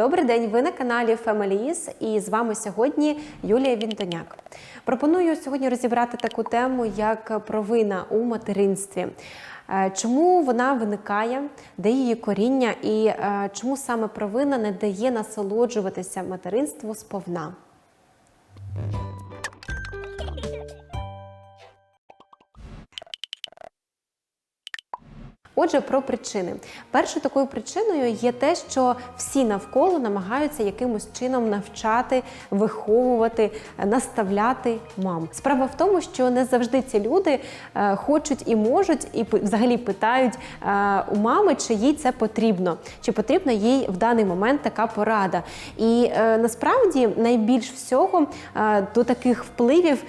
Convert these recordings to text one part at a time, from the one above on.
Добрий день, ви на каналі Families і з вами сьогодні Юлія Вінтоняк. Пропоную сьогодні розібрати таку тему, як провина у материнстві. Е, Чому вона виникає, де її коріння, і е, чому саме провина не дає насолоджуватися материнству сповна? Отже, про причини. Першою такою причиною є те, що всі навколо намагаються якимось чином навчати, виховувати, е, наставляти мам. Справа в тому, що не завжди ці люди е, хочуть і можуть, і взагалі питають е, у мами, чи їй це потрібно, чи потрібна їй в даний момент така порада. І насправді найбільш всього до таких впливів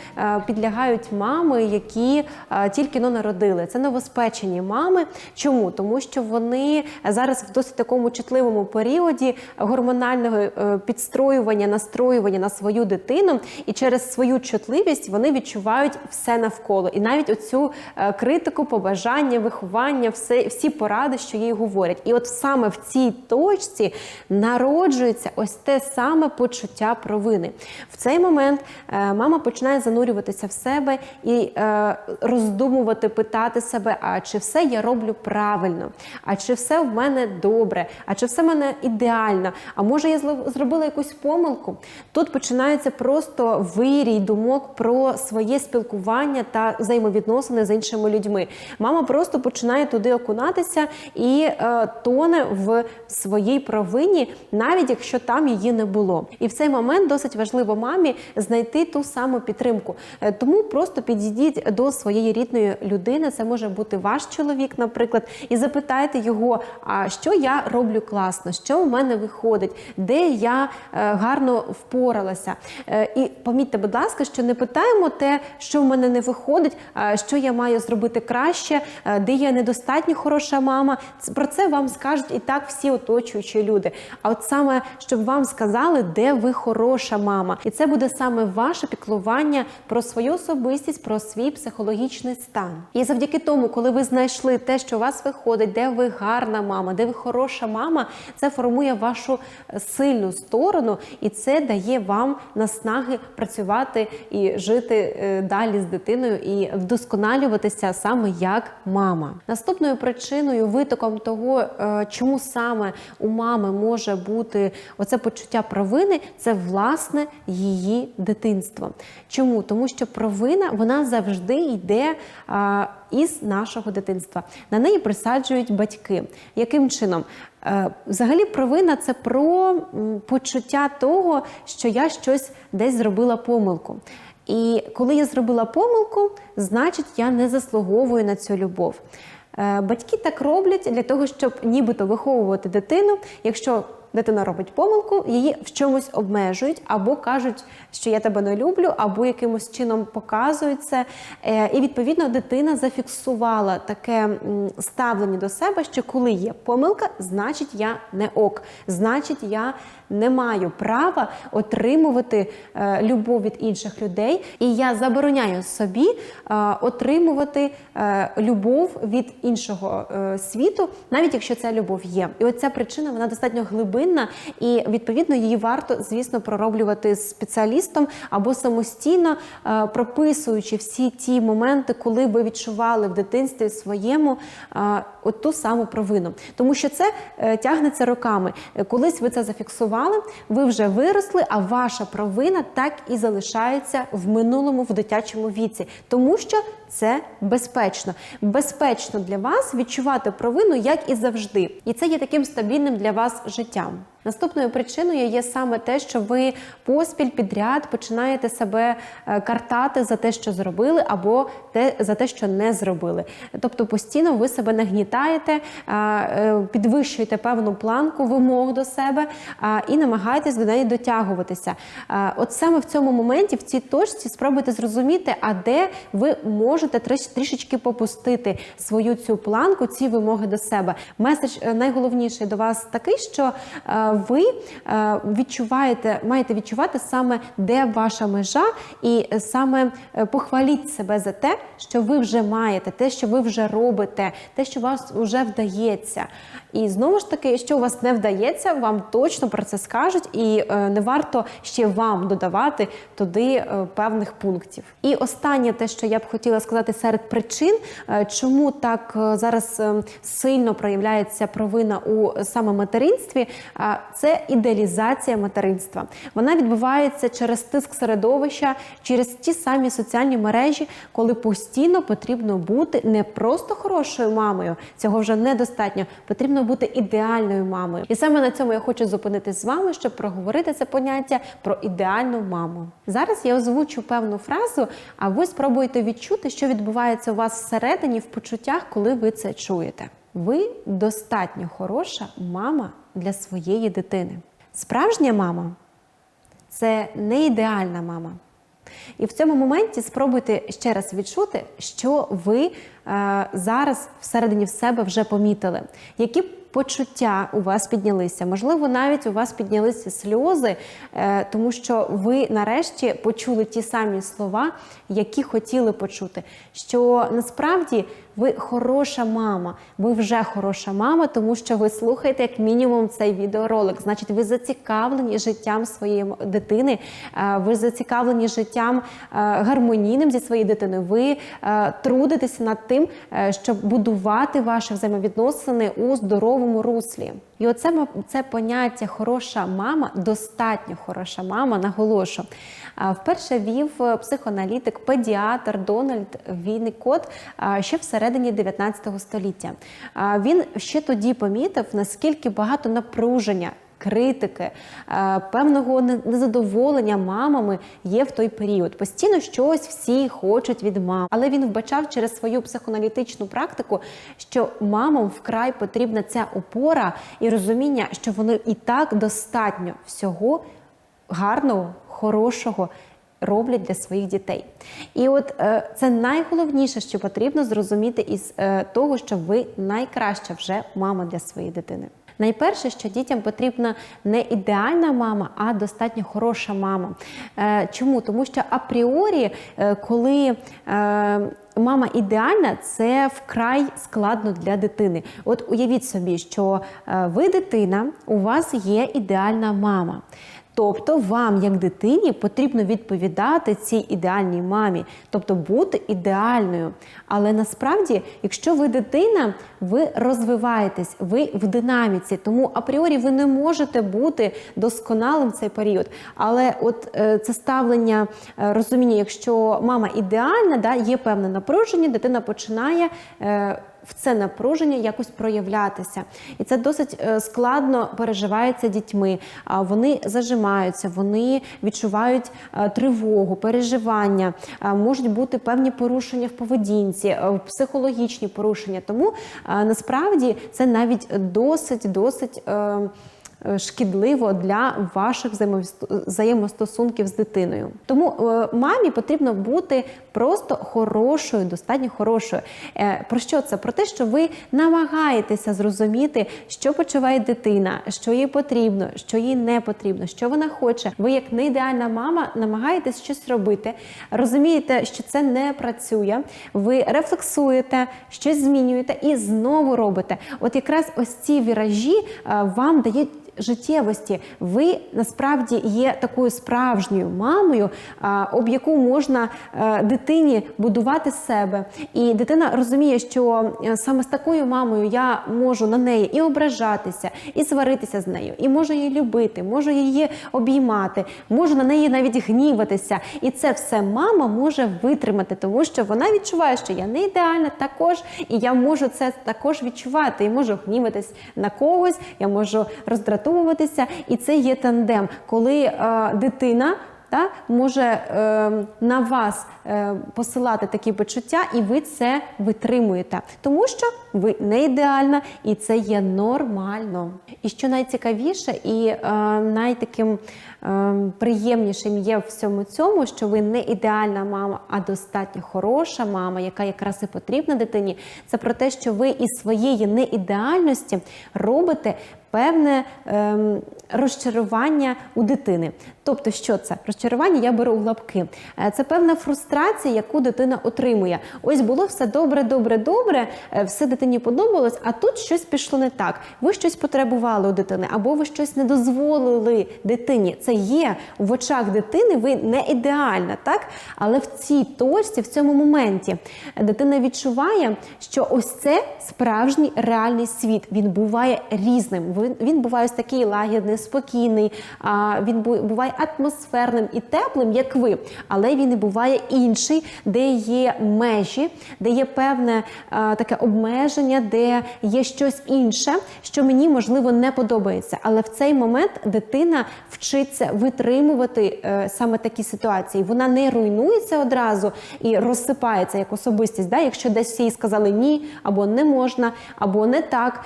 підлягають мами, які тільки но народили. Це новоспечені мами. Чому? Тому що вони зараз в досить такому чутливому періоді гормонального е, підстроювання, настроювання на свою дитину, і через свою чутливість вони відчувають все навколо, і навіть оцю е, критику, побажання, виховання, все, всі поради, що їй говорять. І от саме в цій точці народжується ось те саме почуття провини. В цей момент е, мама починає занурюватися в себе і роздумувати, питати себе, а чи все я роблю правильно, а чи все в мене добре, а чи все в мене ідеально, а може я зробила якусь помилку. Тут починається просто вирій думок про своє спілкування та взаємовідносини з іншими людьми. Мама просто починає туди окунатися і е, тоне в своїй провині, навіть якщо там її не було. І в цей момент досить важливо мамі знайти ту саму підтримку. Е, Тому просто підійдіть до своєї рідної людини. Це може бути ваш чоловік, наприклад, і запитайте його, а що я роблю класно, що у мене виходить, де я е, гарно впоралася. Е, І помітьте, будь ласка, що не питаємо те, що в мене не виходить, що я маю зробити краще, е, де я недостатньо хороша мама. Про це вам скажуть і так всі оточуючі люди. А от саме щоб вам сказали, де ви хороша мама, і це буде саме ваше піклування про свою особистість, про свій психологічний стан. І завдяки тому, коли ви знайшли те, що вас виходить, де ви гарна мама, де ви хороша мама, це формує вашу е, сильну сторону, і це дає вам наснаги працювати і жити е, далі з дитиною і вдосконалюватися саме як мама. Наступною причиною, витоком того, е, чому саме у мами може бути оце почуття провини, це власне її дитинство. Чому? Тому що провина вона завжди йде а, із нашого дитинства. На неї присаджують батьки. Яким чином? Е, Взагалі, провина це про почуття того, що я щось десь зробила помилку. І коли я зробила помилку, значить я не заслуговую на цю любов. Е, Батьки так роблять для того, щоб нібито виховувати дитину. Якщо дитина робить помилку, її в чомусь обмежують, або кажуть, що я тебе не люблю, або якимось чином показують це. Е, І відповідно дитина зафіксувала таке ставлення до себе, що коли є помилка, значить я не ок, значить я не маю права отримувати е, любов від інших людей, і я забороняю собі е, отримувати любов від іншого світу, навіть якщо ця любов є. І оця причина вона достатньо глибинна, і відповідно її варто, звісно, пророблювати з спеціалістом або самостійно е, прописуючи всі ті моменти, коли ви відчували в дитинстві своєму е, от ту саму провину, тому що це е, тягнеться роками. Колись ви це зафіксували, ви вже виросли, а ваша провина так і залишається в минулому в дитячому віці, тому що це безпечно. Безпечно для вас відчувати провину, як і завжди. І це є таким стабільним для вас життям життям. Наступною причиною є саме те, що ви поспіль підряд починаєте себе е, картати за те, що зробили, або те за те, що не зробили. Тобто постійно ви себе нагнітаєте, е, е, підвищуєте певну планку вимог до себе і намагаєтесь до неї дотягуватися. От саме в цьому моменті, в цій точці, спробуйте зрозуміти, а де ви можете трішечки попустити свою цю планку, ці вимоги до себе. Меседж найголовніший до вас такий, що ви е, відчуваєте, маєте відчувати саме, де ваша межа, і саме е, похваліть себе за те, що ви вже маєте, те, що ви вже робите, те, що вас вже вдається. І знову ж таки, що у вас не вдається, вам точно про це скажуть, і е, не варто ще вам додавати туди е, певних пунктів. І останнє, те, що я б хотіла сказати серед причин, е, чому так е, зараз е, сильно проявляється провина у саме материнстві, е, це ідеалізація материнства. Вона відбувається через тиск середовища, через ті самі соціальні мережі, коли постійно потрібно бути не просто хорошою мамою, цього вже недостатньо. Потрібно бути ідеальною мамою. І саме на цьому я хочу зупинитись з вами, щоб проговорити це поняття про ідеальну маму. Зараз я озвучу певну фразу, а ви спробуєте відчути, що відбувається у вас всередині в почуттях, коли ви це чуєте. Ви достатньо хороша мама для своєї дитини. Справжня мама це не ідеальна мама. І в цьому моменті спробуйте ще раз відчути, що ви е, зараз всередині в себе вже помітили, які почуття у вас піднялися. Можливо, навіть у вас піднялися сльози, е, тому що ви нарешті почули ті самі слова, які хотіли почути. Що насправді ви хороша мама, ви вже хороша мама, тому що ви слухаєте як мінімум цей відеоролик. Значить, ви зацікавлені життям своєї дитини, е, ви зацікавлені життям е, гармонійним зі своєю дитиною. Ви трудитеся над тим, щоб будувати ваші взаємовідносини у здоровому руслі. І оце це поняття хороша мама, достатньо хороша мама, наголошу. Вперше вів е, психоаналітик, педіатр Дональд Вінникот ще всередині 19 століття. Він ще тоді помітив, наскільки багато напруження. Критики, е, певного незадоволення мамами є в той період. Постійно щось всі хочуть від мам. Але він вбачав через свою психоаналітичну практику, що мамам вкрай потрібна ця опора і розуміння, що вони і так достатньо всього гарного, хорошого роблять для своїх дітей. І от е, це найголовніше, що потрібно зрозуміти із е, того, що ви найкраща вже мама для своєї дитини. Найперше, що дітям потрібна не ідеальна мама, а достатньо хороша мама. Е, чому? Тому що апріорі, е, коли е, мама ідеальна, це вкрай складно для дитини. От уявіть собі, що ви дитина, у вас є ідеальна мама. Тобто вам, як дитині, потрібно відповідати цій ідеальній мамі, тобто бути ідеальною. Але насправді, якщо ви дитина, ви розвиваєтесь, ви в динаміці, тому апріорі ви не можете бути досконалим в цей період. Але от е, це ставлення е, розуміння, якщо мама ідеальна, да, є певне напруження, дитина починає. Е, в це напруження якось проявлятися. І це досить е, складно переживається дітьми. Вони зажимаються, вони відчувають е, тривогу, переживання, можуть бути певні порушення в поведінці, е, психологічні порушення. Тому е, насправді це навіть досить досить. Е, Шкідливо для ваших взаємостосунків з дитиною. Тому е, мамі потрібно бути просто хорошою, достатньо хорошою. Е, про що це? Про те, що ви намагаєтеся зрозуміти, що почуває дитина, що їй потрібно, що їй не потрібно, що вона хоче. Ви, як не ідеальна мама, намагаєтесь щось робити, розумієте, що це не працює. Ви рефлексуєте, щось змінюєте і знову робите. От якраз ось ці віражі вам дають. Життєвості ви насправді є такою справжньою мамою, об яку можна е, дитині будувати себе. І дитина розуміє, що е, саме з такою мамою я можу на неї і ображатися, і сваритися з нею, і можу її любити, можу її обіймати, можу на неї навіть гніватися. І це все мама може витримати, тому що вона відчуває, що я не ідеальна також, і я можу це також відчувати. І можу гніватись на когось, я можу роздратуватися, і це є тандем, коли е, дитина. Та може е, на вас е, посилати такі почуття, і ви це витримуєте, тому що ви не ідеальна, і це є нормально. І що найцікавіше, і е, найтаким е, приємнішим є в всьому цьому, що ви не ідеальна мама, а достатньо хороша мама, яка якраз і потрібна дитині. Це про те, що ви із своєї неідеальності робите певне ем, розчарування у дитини. Тобто, що це? Розчарування я беру у лапки. Е, Це певна фрустрація, яку дитина отримує. Ось було все добре, добре, добре, е, все дитині подобалось, а тут щось пішло не так. Ви щось потребували у дитини, або ви щось не дозволили дитині. Це є в очах дитини, ви не ідеальна, так? Але в цій точці, в цьому моменті, дитина відчуває, що ось це справжній реальний світ. Він буває різним. Він, буває ось такий лагідний, спокійний, він буває атмосферним і теплим, як ви, але він і буває інший, де є межі, де є певне таке обмеження, де є щось інше, що мені можливо не подобається. Але в цей момент дитина вчиться витримувати е, саме такі ситуації. Вона не руйнується одразу і розсипається як особистість. Да? Якщо десь їй сказали ні, або не можна, або не так.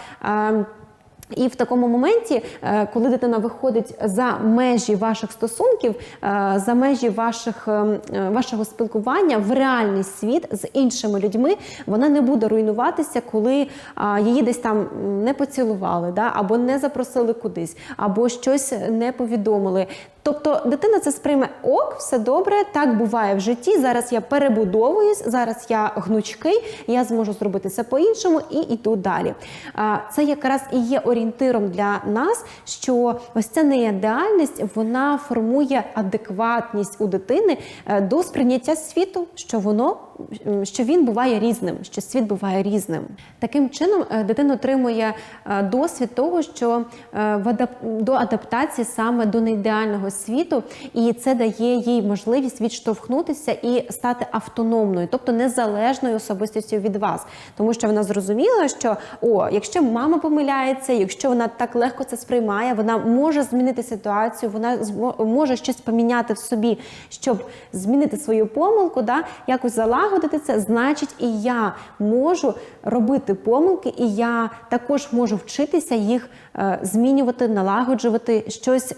І в такому моменті, е, коли дитина виходить за межі ваших стосунків, е, за межі ваших, е, вашого спілкування в реальний світ з іншими людьми, вона не буде руйнуватися, коли її десь там не поцілували, да? або не запросили кудись, або щось не повідомили. Тобто дитина це сприйме ок, все добре, так буває в житті. Зараз я перебудовуюсь, зараз я гнучкий, я зможу зробити це по-іншому і йду далі. Це якраз і є орієнтиром для нас, що ось ця неідеальність вона формує адекватність у дитини е, до сприйняття світу, що воно що він буває різним, що світ буває різним. Таким чином е, дитина отримує е, досвід того, що до адаптації саме до неідеального світу, і це дає їй можливість відштовхнутися і стати автономною, тобто незалежною особистістю від вас, тому що вона зрозуміла, що о, якщо мама помиляється, якщо вона так легко це сприймає, вона може змінити ситуацію, вона може щось поміняти в собі, щоб змінити свою помилку, да, якось залагодити це, значить, і я можу робити помилки, і я також можу вчитися їх е, змінювати, налагоджувати щось.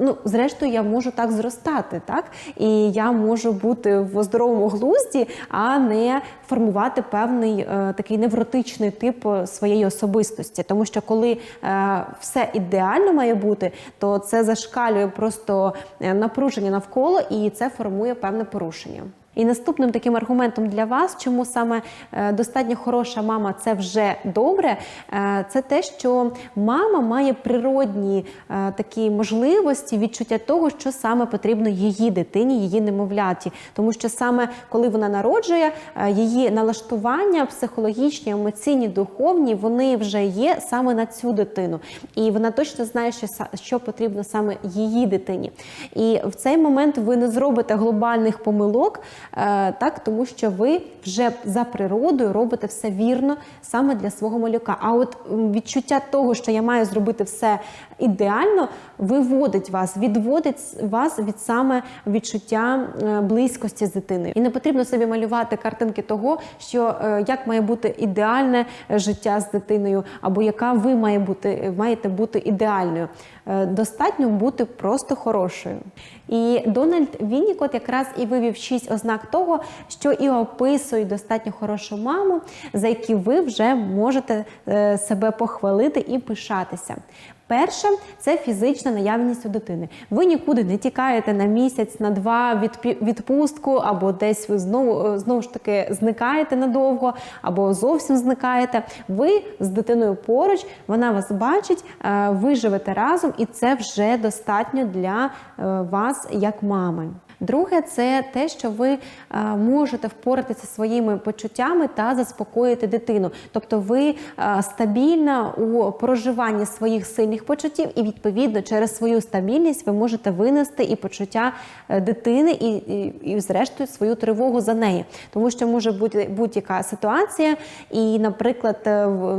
Ну, зрештою, я можу так зростати, так? І я можу бути в здоровому глузді, а не формувати певний е, такий невротичний тип е, своєї особистості. Тому що коли е, все ідеально має бути, то це зашкалює просто напруження навколо, і це формує певне порушення. І наступним таким аргументом для вас, чому саме е, достатньо хороша мама це вже добре, е, це те, що мама має природні е, такі можливості відчуття того, що саме потрібно її дитині, її немовляті. Тому що саме коли вона народжує, її налаштування психологічні, емоційні, духовні, вони вже є саме на цю дитину. І вона точно знає, що, що потрібно саме її дитині. І в цей момент ви не зробите глобальних помилок, так, тому що ви вже за природою робите все вірно саме для свого малюка. А от відчуття того, що я маю зробити все ідеально, виводить вас, відводить вас від саме відчуття е, близькості з дитиною. І не потрібно собі малювати картинки того, що е, як має бути ідеальне е, життя з дитиною, або яка ви має бути, маєте бути ідеальною. Достатньо бути просто хорошою. І Дональд Віннікот якраз і вивів шість ознак того, що і описують достатньо хорошу маму, за які ви вже можете себе похвалити і пишатися. Перше це фізична наявність у дитини. Ви нікуди не тікаєте на місяць, на два відпустку, або десь ви знову е, знову ж таки зникаєте надовго, або зовсім зникаєте. Ви з дитиною поруч, вона вас бачить, е, ви живете разом, і це вже достатньо для е, вас як мами. Друге, це те, що ви е, можете впоратися своїми почуттями та заспокоїти дитину. Тобто ви е, стабільна у проживанні своїх сильних почуттів, і відповідно через свою стабільність ви можете винести і почуття е, дитини, і, і, і зрештою свою тривогу за неї. Тому що може бути будь-яка ситуація, і, наприклад,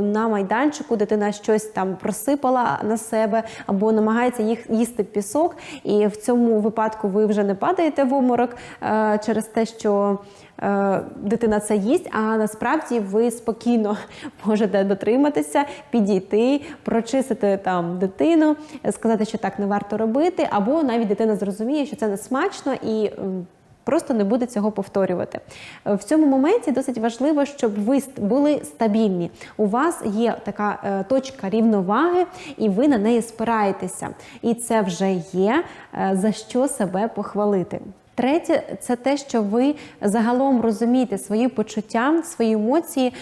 на майданчику дитина щось там просипала на себе або намагається їх їсти пісок, і в цьому випадку ви вже не падаєте в обморок е, через те, що е, дитина це їсть, а насправді ви спокійно можете дотриматися, підійти, прочистити там дитину, сказати, що так не варто робити, або навіть дитина зрозуміє, що це не смачно і. Просто не буде цього повторювати. Е, В цьому моменті досить важливо, щоб ви були стабільні. У вас є така е, точка рівноваги, і ви на неї спираєтеся. І це вже є е, за що себе похвалити. Третє, це те, що ви загалом розумієте свої почуття, свої емоції,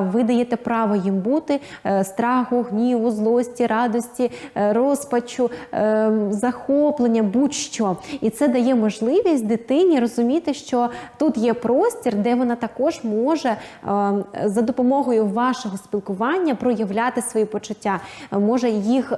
ви даєте право їм бути е, страху, гніву, злості, радості, е, розпачу, е, захоплення, будь-що. І це дає можливість дитині розуміти, що тут є простір, де вона також може за допомогою вашого спілкування проявляти свої почуття, може їх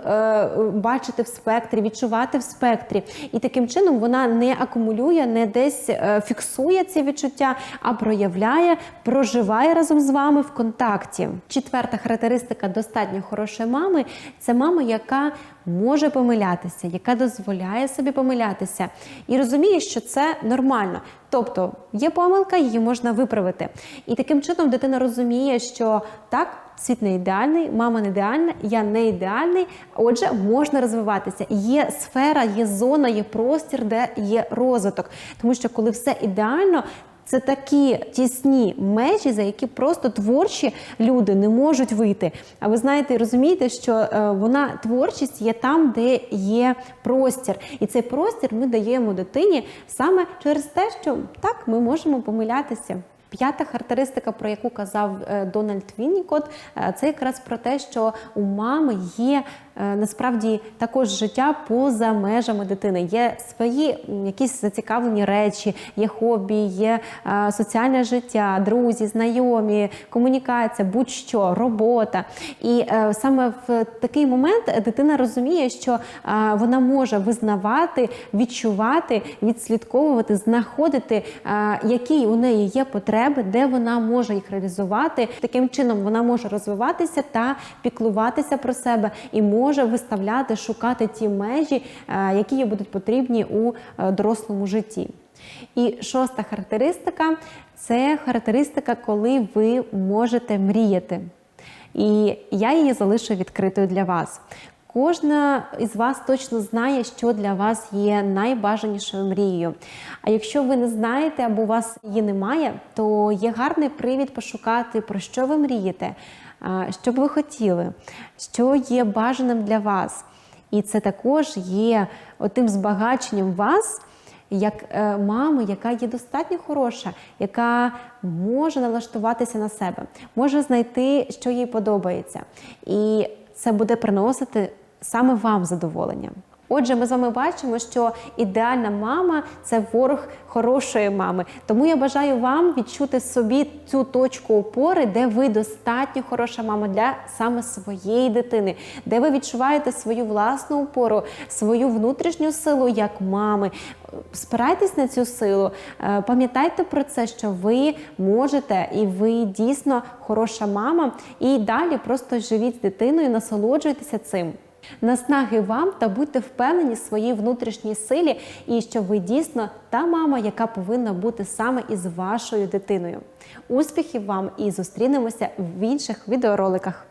бачити в спектрі, відчувати в спектрі. І таким чином вона не акумулює, не десь е, фіксує ці відчуття, а проявляє, проживає разом з вами в контакті. Четверта характеристика достатньо хорошої мами це мама, яка може помилятися, яка дозволяє собі помилятися і розуміє, що це нормально. Тобто є помилка, її можна виправити. І таким чином дитина розуміє, що так, світ не ідеальний, мама не ідеальна, я не ідеальний. Отже, можна розвиватися. Є сфера, є зона, є простір, де є розвиток. Тому що коли все ідеально. Це такі тісні межі, за які просто творчі люди не можуть вийти. А ви знаєте, розумієте, що е, вона творчість є там, де є простір, і цей простір ми даємо дитині саме через те, що так ми можемо помилятися. П'ята характеристика, про яку казав е, Дональд Віннікот, е, це якраз про те, що у мами є насправді також життя поза межами дитини. Є свої якісь зацікавлені речі, є хобі, є е, соціальне життя, друзі, знайомі, комунікація, будь-що, робота. І е, саме в такий момент дитина розуміє, що е, вона може визнавати, відчувати, відслідковувати, знаходити, е, які у неї є потреби, де вона може їх реалізувати. Таким чином вона може розвиватися та піклуватися про себе і може виставляти, шукати ті межі, е, які їй будуть потрібні у е, дорослому житті. І шоста характеристика це характеристика, коли ви можете мріяти. І я її залишу відкритою для вас. Кожна із вас точно знає, що для вас є найбажанішою мрією. А якщо ви не знаєте або у вас її немає, то є гарний привід пошукати, про що ви мрієте, що б ви хотіли, що є бажаним для вас. І це також є отим збагаченням вас як е, мами, яка є достатньо хороша, яка може налаштуватися на себе, може знайти, що їй подобається. І це буде приносити саме вам задоволення. Отже, ми з вами бачимо, що ідеальна мама це ворог хорошої мами. Тому я бажаю вам відчути собі цю точку опори, де ви достатньо хороша мама для саме своєї дитини, де ви відчуваєте свою власну опору, свою внутрішню силу як мами. Спирайтесь на цю силу, е, пам'ятайте про це, що ви можете і ви дійсно хороша мама. І далі просто живіть з дитиною, насолоджуйтеся цим. Наснаги вам та будьте впевнені в своїй внутрішній силі, і що ви дійсно та мама, яка повинна бути саме із вашою дитиною. Успіхів вам і зустрінемося в інших відеороликах.